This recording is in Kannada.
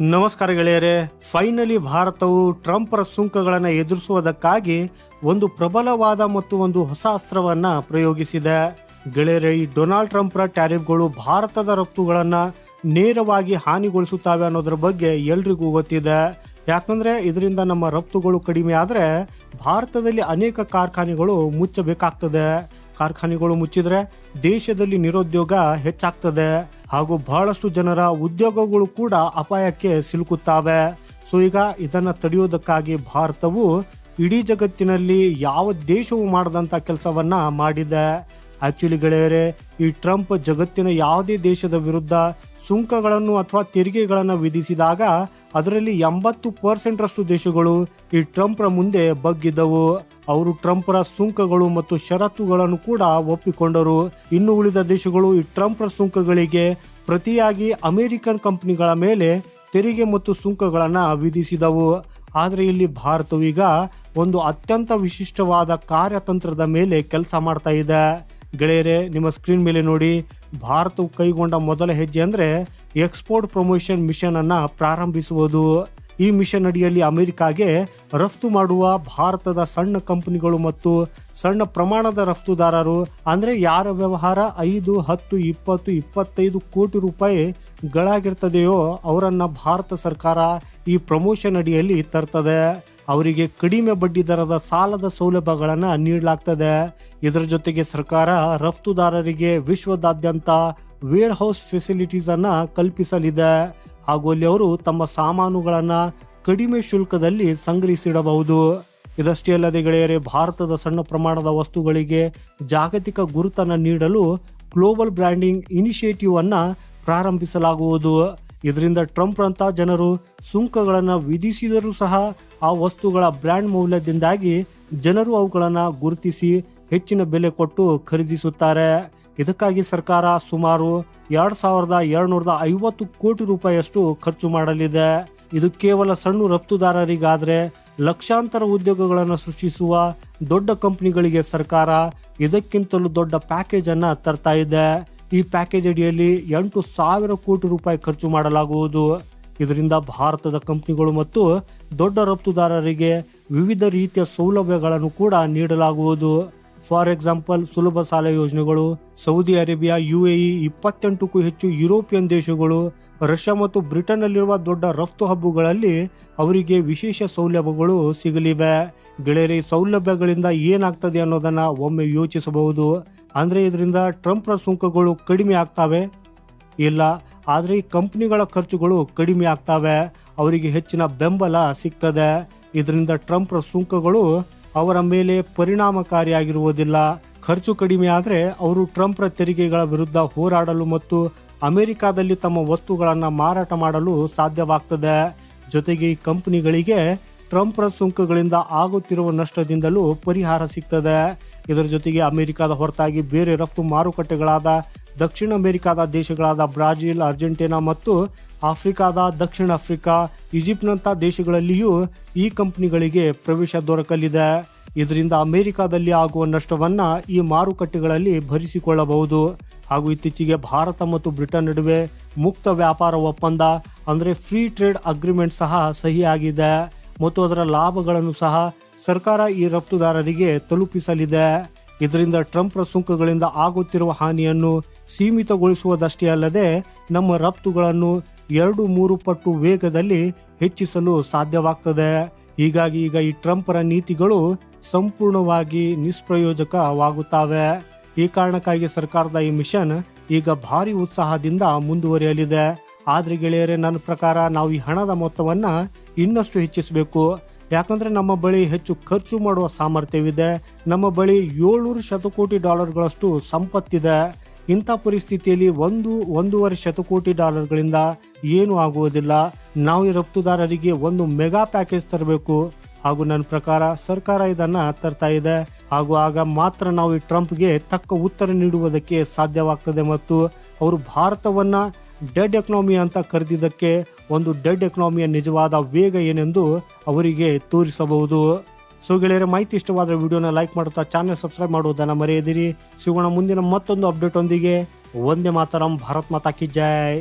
ನಮಸ್ಕಾರ ಗೆಳೆಯರೇ. ಫೈನಲಿ ಭಾರತವು ಟ್ರಂಪ್ರ ಸುಂಕಗಳನ್ನು ಎದುರಿಸುವುದಕ್ಕಾಗಿ ಒಂದು ಪ್ರಬಲವಾದ ಮತ್ತು ಒಂದು ಹೊಸ ಅಸ್ತ್ರವನ್ನ ಪ್ರಯೋಗಿಸಿದೆ. ಗೆಳೆಯರೆ, ಈ ಡೊನಾಲ್ಡ್ ಟ್ರಂಪ್ರ ಟ್ಯಾರಿಫ್ಗಳು ಭಾರತದ ರಫ್ತುಗಳನ್ನು ನೇರವಾಗಿ ಹಾನಿಗೊಳಿಸುತ್ತವೆ ಅನ್ನೋದ್ರ ಬಗ್ಗೆ ಎಲ್ರಿಗೂ ಗೊತ್ತಿದೆ. ಯಾಕಂದ್ರೆ ಇದರಿಂದ ನಮ್ಮ ರಫ್ತುಗಳು ಕಡಿಮೆ ಆದರೆ ಭಾರತದಲ್ಲಿ ಅನೇಕ ಕಾರ್ಖಾನೆಗಳು ಮುಚ್ಚಬೇಕಾಗ್ತದೆ. ಕಾರ್ಖಾನೆಗಳು ಮುಚ್ಚಿದ್ರೆ ದೇಶದಲ್ಲಿ ನಿರುದ್ಯೋಗ ಹೆಚ್ಚಾಗ್ತದೆ ಹಾಗೂ ಬಹಳಷ್ಟು ಜನರ ಉದ್ಯೋಗಗಳು ಕೂಡ ಅಪಾಯಕ್ಕೆ ಸಿಲುಕುತ್ತವೆ. ಸೊ, ಈಗ ಇದನ್ನು ತಡೆಯೋದಕ್ಕಾಗಿ ಭಾರತವು ಇಡೀ ಜಗತ್ತಿನಲ್ಲಿ ಯಾವ ದೇಶವು ಮಾಡದಂತ ಕೆಲಸವನ್ನ ಮಾಡಿದೆ. ಆಕ್ಚುಲಿ ಗೆಳೆಯರೆ, ಈ ಟ್ರಂಪ್ ಜಗತ್ತಿನ ಯಾವುದೇ ದೇಶದ ವಿರುದ್ಧ ಸುಂಕಗಳನ್ನು ಅಥವಾ ತೆರಿಗೆಗಳನ್ನು ವಿಧಿಸಿದಾಗ ಅದರಲ್ಲಿ ಎಂಬತ್ತು ಪರ್ಸೆಂಟ್ ರಷ್ಟು ದೇಶಗಳು ಈ ಟ್ರಂಪ್ರ ಮುಂದೆ ಬಗ್ಗಿದ್ದವು. ಅವರು ಟ್ರಂಪ್ರ ಸುಂಕಗಳು ಮತ್ತು ಷರತ್ತುಗಳನ್ನು ಕೂಡ ಒಪ್ಪಿಕೊಂಡರು. ಇನ್ನು ಉಳಿದ ದೇಶಗಳು ಈ ಟ್ರಂಪ್ರ ಸುಂಕಗಳಿಗೆ ಪ್ರತಿಯಾಗಿ ಅಮೆರಿಕನ್ ಕಂಪನಿಗಳ ಮೇಲೆ ತೆರಿಗೆ ಮತ್ತು ಸುಂಕಗಳನ್ನು ವಿಧಿಸಿದವು. ಆದರೆ ಇಲ್ಲಿ ಭಾರತವು ಈಗ ಒಂದು ಅತ್ಯಂತ ವಿಶಿಷ್ಟವಾದ ಕಾರ್ಯತಂತ್ರದ ಮೇಲೆ ಕೆಲಸ ಮಾಡ್ತಾ ಇದೆ. ಗೆಳೆಯರೆ, ನಿಮ್ಮ ಸ್ಕ್ರೀನ್ ಮೇಲೆ ನೋಡಿ, ಭಾರತವು ಕೈಗೊಂಡ ಮೊದಲ ಹೆಜ್ಜೆ ಅಂದರೆ ಎಕ್ಸ್ಪೋರ್ಟ್ ಪ್ರಮೋಷನ್ ಮಿಷನ್ ಅನ್ನ ಪ್ರಾರಂಭಿಸುವುದು. ಈ ಮಿಷನ್ ಅಡಿಯಲ್ಲಿ ಅಮೆರಿಕಾಗೆ ರಫ್ತು ಮಾಡುವ ಭಾರತದ ಸಣ್ಣ ಕಂಪನಿಗಳು ಮತ್ತು ಸಣ್ಣ ಪ್ರಮಾಣದ ರಫ್ತುದಾರರು, ಅಂದ್ರೆ ಯಾರ ವ್ಯವಹಾರ ಐದು, ಹತ್ತು, ಇಪ್ಪತ್ತು, ಇಪ್ಪತ್ತೈದು ಕೋಟಿ ರೂಪಾಯಿ ಗಳಾಗಿರ್ತದೆಯೋ ಅವರನ್ನ ಭಾರತ ಸರ್ಕಾರ ಈ ಪ್ರಮೋಷನ್ ಅಡಿಯಲ್ಲಿ ತರ್ತದೆ. ಅವರಿಗೆ ಕಡಿಮೆ ಬಡ್ಡಿ ದರದ ಸಾಲದ ಸೌಲಭ್ಯಗಳನ್ನು ನೀಡಲಾಗ್ತದೆ. ಇದರ ಜೊತೆಗೆ ಸರ್ಕಾರ ರಫ್ತುದಾರರಿಗೆ ವಿಶ್ವದಾದ್ಯಂತ ವೇರ್ ಹೌಸ್ ಫೆಸಿಲಿಟೀಸ್ ಅನ್ನ ಕಲ್ಪಿಸಲಿದೆ. ಹಾಗೂ ಅಲ್ಲಿ ಅವರು ತಮ್ಮ ಸಾಮಾನುಗಳನ್ನು ಕಡಿಮೆ ಶುಲ್ಕದಲ್ಲಿ ಸಂಗ್ರಹಿಸಿಡಬಹುದು. ಇದಷ್ಟೇ ಅಲ್ಲದೆ ಗೆಳೆಯರೆ, ಭಾರತದ ಸಣ್ಣ ಪ್ರಮಾಣದ ವಸ್ತುಗಳಿಗೆ ಜಾಗತಿಕ ಗುರುತನ್ನು ನೀಡಲು ಗ್ಲೋಬಲ್ ಬ್ರ್ಯಾಂಡಿಂಗ್ ಇನಿಷಿಯೇಟಿವ್ ಅನ್ನು ಪ್ರಾರಂಭಿಸಲಾಗುವುದು. ಇದರಿಂದ ಟ್ರಂಪ್ರಂಥ ಜನರು ಸುಂಕಗಳನ್ನು ವಿಧಿಸಿದರೂ ಸಹ ಆ ವಸ್ತುಗಳ ಬ್ರ್ಯಾಂಡ್ ಮೌಲ್ಯದಿಂದಾಗಿ ಜನರು ಅವುಗಳನ್ನು ಗುರುತಿಸಿ ಹೆಚ್ಚಿನ ಬೆಲೆ ಕೊಟ್ಟು ಖರೀದಿಸುತ್ತಾರೆ. ಇದಕ್ಕಾಗಿ ಸರ್ಕಾರ ಸುಮಾರು ಎರಡ್ ಸಾವಿರದ ಏಳ್ನೂರದ ಐವತ್ತು ಕೋಟಿ ರೂಪಾಯಿಯಷ್ಟು ಖರ್ಚು ಮಾಡಲಿದೆ. ಇದು ಕೇವಲ ಸಣ್ಣ ರಫ್ತುದಾರರಿಗಾದರೆ ಲಕ್ಷಾಂತರ ಉದ್ಯೋಗಗಳನ್ನು ಸೃಷ್ಟಿಸುವ ದೊಡ್ಡ ಕಂಪನಿಗಳಿಗೆ ಸರ್ಕಾರ ಇದಕ್ಕಿಂತಲೂ ದೊಡ್ಡ ಪ್ಯಾಕೇಜ್ ಅನ್ನ ತರ್ತಾ ಇದೆ. ಈ ಪ್ಯಾಕೇಜ್ ಅಡಿಯಲ್ಲಿ ಎಂಟು ಸಾವಿರ ಕೋಟಿ ರೂಪಾಯಿ ಖರ್ಚು ಮಾಡಲಾಗುವುದು. ಇದರಿಂದ ಭಾರತದ ಕಂಪನಿಗಳು ಮತ್ತು ದೊಡ್ಡ ರಫ್ತುದಾರರಿಗೆ ವಿವಿಧ ರೀತಿಯ ಸೌಲಭ್ಯಗಳನ್ನು ಕೂಡ ನೀಡಲಾಗುವುದು. ಫಾರ್ ಎಕ್ಸಾಂಪಲ್ ಸುಲಭ ಸಾಲ ಯೋಜನೆಗಳು, ಸೌದಿ ಅರೇಬಿಯಾ, ಯುಎಇ ಇಪ್ಪತ್ತೆಂಟಕ್ಕೂ ಹೆಚ್ಚು ಯುರೋಪಿಯನ್ ದೇಶಗಳು, ರಷ್ಯಾ ಮತ್ತು ಬ್ರಿಟನ್ನಲ್ಲಿರುವ ದೊಡ್ಡ ರಫ್ತು ಹಬ್ಬಗಳಲ್ಲಿ ಅವರಿಗೆ ವಿಶೇಷ ಸೌಲಭ್ಯಗಳು ಸಿಗಲಿವೆ. ಗೆಳೆಯರಿ, ಸೌಲಭ್ಯಗಳಿಂದ ಏನಾಗ್ತದೆ ಅನ್ನೋದನ್ನ ಒಮ್ಮೆ ಯೋಚಿಸಬಹುದು. ಅಂದ್ರೆ ಇದರಿಂದ ಟ್ರಂಪ್ರ ಸುಂಕಗಳು ಕಡಿಮೆ ಆಗ್ತವೆ? ಇಲ್ಲ. ಆದರೆ ಈ ಕಂಪ್ನಿಗಳ ಖರ್ಚುಗಳು ಕಡಿಮೆ ಆಗ್ತವೆ. ಅವರಿಗೆ ಹೆಚ್ಚಿನ ಬೆಂಬಲ ಸಿಗ್ತದೆ. ಇದರಿಂದ ಟ್ರಂಪ್ರ ಸುಂಕಗಳು ಅವರ ಮೇಲೆ ಪರಿಣಾಮಕಾರಿಯಾಗಿರುವುದಿಲ್ಲ. ಖರ್ಚು ಕಡಿಮೆ ಆದರೆ ಅವರು ಟ್ರಂಪ್ರ ತೆರಿಗೆಗಳ ವಿರುದ್ಧ ಹೋರಾಡಲು ಮತ್ತು ಅಮೆರಿಕಾದಲ್ಲಿ ತಮ್ಮ ವಸ್ತುಗಳನ್ನು ಮಾರಾಟ ಮಾಡಲು ಸಾಧ್ಯವಾಗ್ತದೆ. ಜೊತೆಗೆ ಈ ಕಂಪನಿಗಳಿಗೆ ಟ್ರಂಪ್ರ ಸುಂಕಗಳಿಂದ ಆಗುತ್ತಿರುವ ನಷ್ಟದಿಂದಲೂ ಪರಿಹಾರ ಸಿಗ್ತದೆ. ಇದರ ಜೊತೆಗೆ ಅಮೆರಿಕದ ಹೊರತಾಗಿ ಬೇರೆ ರಫ್ತು ಮಾರುಕಟ್ಟೆಗಳಾದ ದಕ್ಷಿಣ ಅಮೆರಿಕಾದ ದೇಶಗಳಾದ ಬ್ರಾಜಿಲ್, ಅರ್ಜೆಂಟೀನಾ ಮತ್ತು ಆಫ್ರಿಕಾದ ದಕ್ಷಿಣ ಆಫ್ರಿಕಾ, ಈಜಿಪ್ಟ್ನಂಥ ದೇಶಗಳಲ್ಲಿಯೂ ಈ ಕಂಪನಿಗಳಿಗೆ ಪ್ರವೇಶ ದೊರಕಲಿದೆ. ಇದರಿಂದ ಅಮೆರಿಕಾದಲ್ಲಿ ಆಗುವ ನಷ್ಟವನ್ನ ಈ ಮಾರುಕಟ್ಟೆಗಳಲ್ಲಿ ಭರಿಸಿಕೊಳ್ಳಬಹುದು. ಹಾಗೂ ಇತ್ತೀಚೆಗೆ ಭಾರತ ಮತ್ತು ಬ್ರಿಟನ್ ನಡುವೆ ಮುಕ್ತ ವ್ಯಾಪಾರ ಒಪ್ಪಂದ, ಅಂದರೆ ಫ್ರೀ ಟ್ರೇಡ್ ಅಗ್ರಿಮೆಂಟ್ ಸಹ ಸಹಿಯಾಗಿದೆ. ಮತ್ತು ಅದರ ಲಾಭಗಳನ್ನು ಸಹ ಸರ್ಕಾರ ಈ ರಫ್ತುದಾರರಿಗೆ ತಲುಪಿಸಲಿದೆ. ಇದರಿಂದ ಟ್ರಂಪ್ರ ಸುಂಕಗಳಿಂದ ಆಗುತ್ತಿರುವ ಹಾನಿಯನ್ನು ಸೀಮಿತಗೊಳಿಸುವುದಷ್ಟೇ ಅಲ್ಲದೆ ನಮ್ಮ ರಫ್ತುಗಳನ್ನು ಎರಡು ಮೂರು ಪಟ್ಟು ವೇಗದಲ್ಲಿ ಹೆಚ್ಚಿಸಲು ಸಾಧ್ಯವಾಗ್ತದೆ. ಹೀಗಾಗಿ ಈಗ ಈ ಟ್ರಂಪ್ರ ನೀತಿಗಳು ಸಂಪೂರ್ಣವಾಗಿ ನಿಷ್ಪ್ರಯೋಜಕವಾಗುತ್ತವೆ. ಈ ಕಾರಣಕ್ಕಾಗಿ ಸರ್ಕಾರದ ಈ ಮಿಷನ್ ಈಗ ಭಾರಿ ಉತ್ಸಾಹದಿಂದ ಮುಂದುವರಿಯಲಿದೆ. ಆದ್ರೆ ಗೆಳೆಯರೆ, ನನ್ನ ಪ್ರಕಾರ ನಾವು ಈ ಹಣದ ಮೊತ್ತವನ್ನ ಇನ್ನಷ್ಟು ಹೆಚ್ಚಿಸಬೇಕು. ಯಾಕಂದ್ರೆ ನಮ್ಮ ಬಳಿ ಹೆಚ್ಚು ಖರ್ಚು ಮಾಡುವ ಸಾಮರ್ಥ್ಯವಿದೆ. ನಮ್ಮ ಬಳಿ ಏಳ್ನೂರು ಶತಕೋಟಿ ಡಾಲರ್ಗಳಷ್ಟು ಸಂಪತ್ತಿದೆ. ಇಂಥ ಪರಿಸ್ಥಿತಿಯಲ್ಲಿ ಒಂದು, ಒಂದೂವರೆ ಶತಕೋಟಿ ಡಾಲರ್ಗಳಿಂದ ಏನು ಆಗುವುದಿಲ್ಲ. ನಾವು ಈ ರಫ್ತುದಾರರಿಗೆ ಒಂದು ಮೆಗಾ ಪ್ಯಾಕೇಜ್ ತರಬೇಕು. ಹಾಗೂ ನನ್ನ ಪ್ರಕಾರ ಸರ್ಕಾರ ಇದನ್ನ ತರ್ತಾ ಇದೆ. ಹಾಗೂ ಆಗ ಮಾತ್ರ ನಾವು ಈ ಟ್ರಂಪ್ಗೆ ತಕ್ಕ ಉತ್ತರ ನೀಡುವುದಕ್ಕೆ ಸಾಧ್ಯವಾಗ್ತದೆ ಮತ್ತು ಅವರು ಭಾರತವನ್ನ ಡೆಡ್ ಎಕನಾಮಿ ಅಂತ ಕರೆದಿದ್ದಕ್ಕೆ ಒಂದು ಡೆಡ್ ಎಕನಾಮಿಯ ನಿಜವಾದ ವೇಗ ಏನೆಂದು ಅವರಿಗೆ ತೋರಿಸಬಹುದು. ಸೊ ಗೆಳೆಯರ, ಮಾಹಿತಿ ಇಷ್ಟವಾದ ವಿಡಿಯೋನ ಲೈಕ್ ಮಾಡುತ್ತಾ ಚಾನೆಲ್ ಸಬ್ಸ್ಕ್ರೈಬ್ ಮಾಡುವುದನ್ನು ಮರೆಯದಿರಿ. ಸಿಗೋಣ ಮುಂದಿನ ಮತ್ತೊಂದು ಅಪ್ಡೇಟ್ ಒಂದಿಗೆ. ಒಂದೇ ಮಾತರಂ, ಭಾರತ್ ಮಾತಾ ಕಿ ಜೈ.